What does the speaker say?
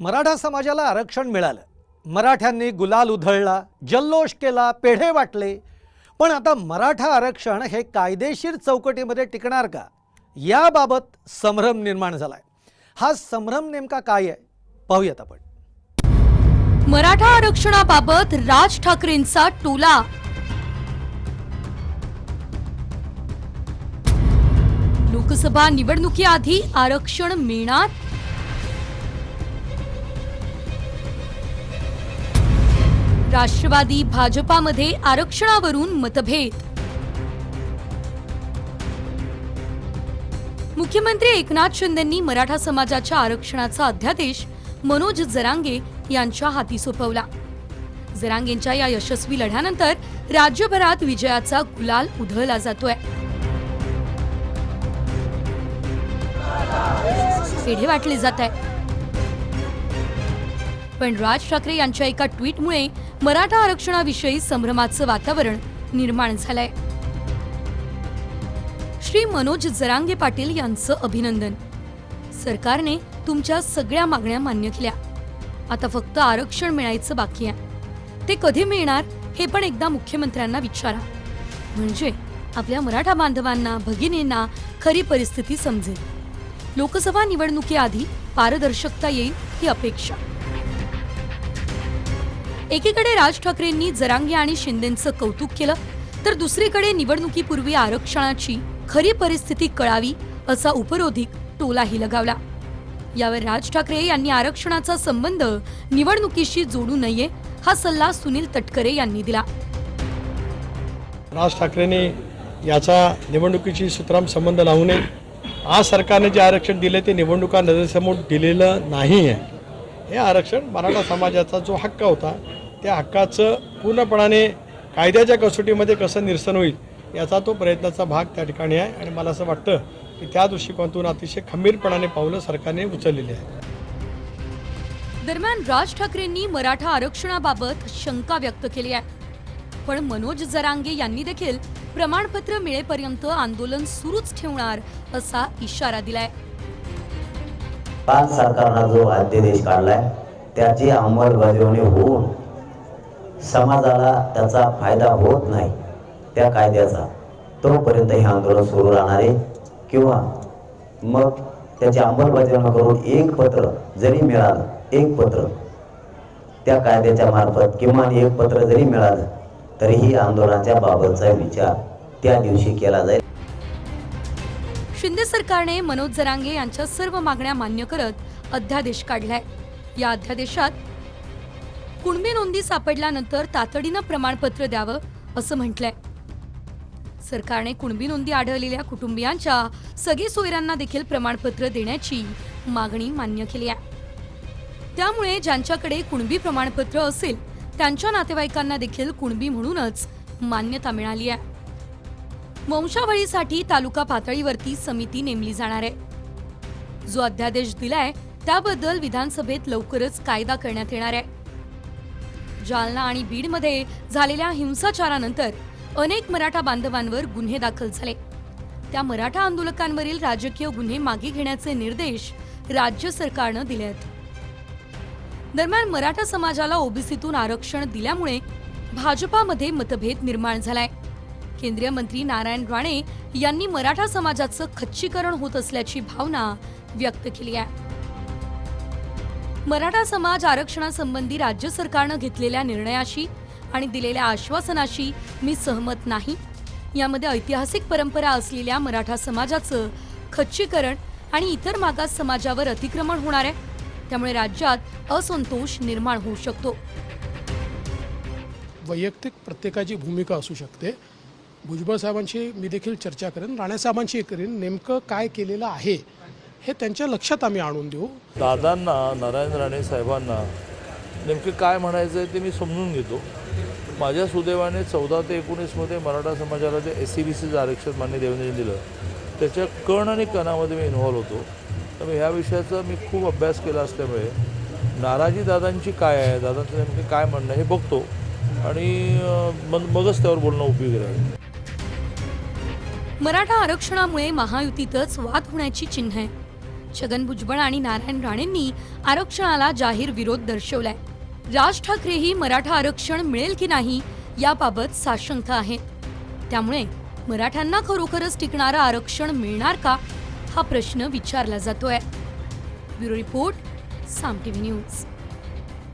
मराठा समाजाला आरक्षण मिळालं. मराठ्यांनी गुलाल उधळला जल्लोष केला पेढे वाटले. पण आता मराठा आरक्षण हे कायदेशीर चौकटीमध्ये टिकणार का? याबाबत संभ्रम निर्माण झालाय. हा संभ्रम नेमका काय आहे? पाहूयात आपण. मराठा आरक्षणाबाबत राज ठाकरेंचा टोला. लोकसभा निवडणुकीआधी आरक्षण मिळणार? राष्ट्रवादी भाजपामध्ये आरक्षणावरून मतभेद. मुख्यमंत्री एकनाथ शिंदेंनी मराठा समाजाच्या आरक्षणाचा अध्यादेश मनोज जरांगे यांच्या हाती सोपवला. जरांगेंच्या या यशस्वी लढ्यानंतर राज्यभरात विजयाचा गुलाल उधळला जातोय. पेढे वाटले जात आहे. पण राज ठाकरे यांच्या एका ट्विटमुळे मराठा आरक्षणाविषयी संभ्रमाचं वातावरण निर्माण झालंय. श्री मनोज जरांगे पाटील यांचं अभिनंदन. सरकारने तुमच्या सगळ्या मागण्या मान्य केल्या. आता फक्त आरक्षण मिळायचं बाकी आहे. ते कधी मिळणार हे पण एकदा मुख्यमंत्र्यांना विचारा. म्हणजे आपल्या मराठा बांधवांना भगिनींना खरी परिस्थिती समजेल. लोकसभा निवडणुकीआधी पारदर्शकता येईल ही अपेक्षा. एकीकडे राज ठाकरेंनी जरांगे आणि शिंदेचं कौतुक केलं तर दुसरीकडे निवडणुकीपूर्वी आरक्षणाची खरी परिस्थिती कळावी असा उपरोधिक टोलाही लगावला. यावर राज ठाकरे यांनी आरक्षणाचा संबंध निवडणुकीशी जोडू नये हा सल्ला सुनील तटकरे यांनी दिला. राज ठाकरेंनी याचा निवडणुकीशी सुतराम संबंध लावू नये. आज सरकारने जे आरक्षण दिले ते निवडणुका नजरेसमोर दिलेलं नाही आहे हे आरक्षण मराठा समाजाचा जो हक्क होता त्या हक्काचं पूर्णपणाने कायद्याच्या कसोटीमध्ये कसं निरसन होईल याचा तो प्रयत्नाचा भाग त्या ठिकाणी आहे. आणि मला असं वाटतं की त्या दृष्टिकोनातून अतिशय खंबीरपणाने पावलं सरकारने उचललेली आहे दरम्यान राज ठाकरेंनी मराठा आरक्षणाबाबत शंका व्यक्त केली आहे. पण मनोज जरांगे यांनी देखील प्रमाणपत्र मिळेपर्यंत आंदोलन सुरूच ठेवणार असा इशारा दिलाय. आज सरकारनं जो अध्यादेश काढलाय त्याची अंमलबजावणी होऊन समाजाला त्याचा फायदा होत नाही त्या कायद्याचा. तोपर्यंत हे आंदोलन सुरू राहणार आहे. किंवा मग त्याची अंमलबजावणी करून एक पत्र जरी मिळालं एक पत्र त्या कायद्याच्या मार्फत किमान एक पत्र जरी मिळालं तरीही आंदोलनाच्या बाबतचा विचार त्या दिवशी केला जाईल. शिंदे सरकारने मनोज जरांगे यांच्या सर्व मागण्या मान्य करत अध्यादेश काढलाय. या अध्यादेशात कुणबी नोंदी सापडल्यानंतर तातडीनं प्रमाणपत्र द्यावं असं म्हटलंय. सरकारने कुणबी नोंदी आढळलेल्या कुटुंबियांच्या सगळी सोयऱ्यांना देखील प्रमाणपत्र देण्याची मागणी मान्य केली आहे. त्यामुळे ज्यांच्याकडे कुणबी प्रमाणपत्र असेल त्यांच्या नातेवाईकांना देखील कुणबी म्हणूनच मान्यता मिळाली आहे. वंशावळीसाठी तालुका पातळीवरती समिती नेमली जाणार आहे. जो अध्यादेश दिलाय त्याबद्दल विधानसभेत लवकरच कायदा करण्यात येणार आहे. जालना आणि बीडमध्ये झालेल्या हिंसाचारानंतर अनेक मराठा बांधवांवर गुन्हे दाखल झाले. त्या मराठा आंदोलकांवरील राजकीय गुन्हे मागे घेण्याचे निर्देश राज्य सरकारनं दिले आहेत. दरम्यान मराठा समाजाला ओबीसीतून आरक्षण दिल्यामुळे भाजपामध्ये मतभेद निर्माण झालाय. केंद्रीय मंत्री नारायण राणे यांनी मराठा समाजाचं खच्चीकरण होत असल्याची भावना व्यक्त केली आहे. मराठा समाज आरक्षणासंबंधी राज्य सरकारनं घेतलेल्या निर्णयाशी आणि दिलेल्या आश्वासनाशी मी सहमत नाही. यामध्ये ऐतिहासिक परंपरा असलेल्या मराठा समाजाचं खच्चीकरण आणि इतर मागास समाजावर अतिक्रमण होणार आहे. त्यामुळे राज्यात असंतोष निर्माण होऊ शकतो. वैयक्तिक प्रत्येकाची भूमिका असू शकते. भुजबळ साहेबांशी मी देखील चर्चा करेन. राणेसाहेबांशी करेन. नेमकं काय केलेलं आहे? हे त्यांच्या लक्षात आम्ही आणून देऊ. दादांना नारायण राणे साहेबांना नेमके काय म्हणायचं आहे ते मी समजून घेतो. माझ्या सुदैवाने चौदा ते एकोणीसमध्ये मराठा समाजाला जे एस सी बी सीचं आरक्षण मान्य देवेंद्रने दिलं त्याच्या कण आणि कणामध्ये मी इन्व्हॉल्व होतो. त्यामुळे ह्या विषयाचा मी खूप अभ्यास केला असल्यामुळे नाराजी दादांची काय आहे दादांचं नेमके काय म्हणणं हे बघतो आणि मग मगच त्यावर बोलणं उपयोगी राहील. मराठा आरक्षणामुळे महायुतीतच वाद होण्याची चिन्ह आहे छगन भुजबळ आणि नारायण राणेंनी आरक्षणाला जाहीर विरोध दर्शवलाय. राज ठाकरेही मराठा आरक्षण मिळेल की नाही याबाबत साशंक आहेत त्यामुळे मराठ्यांना खरोखरच टिकणारं आरक्षण मिळणार का हा प्रश्न विचारला जातोय. Bureau report Saam TV news.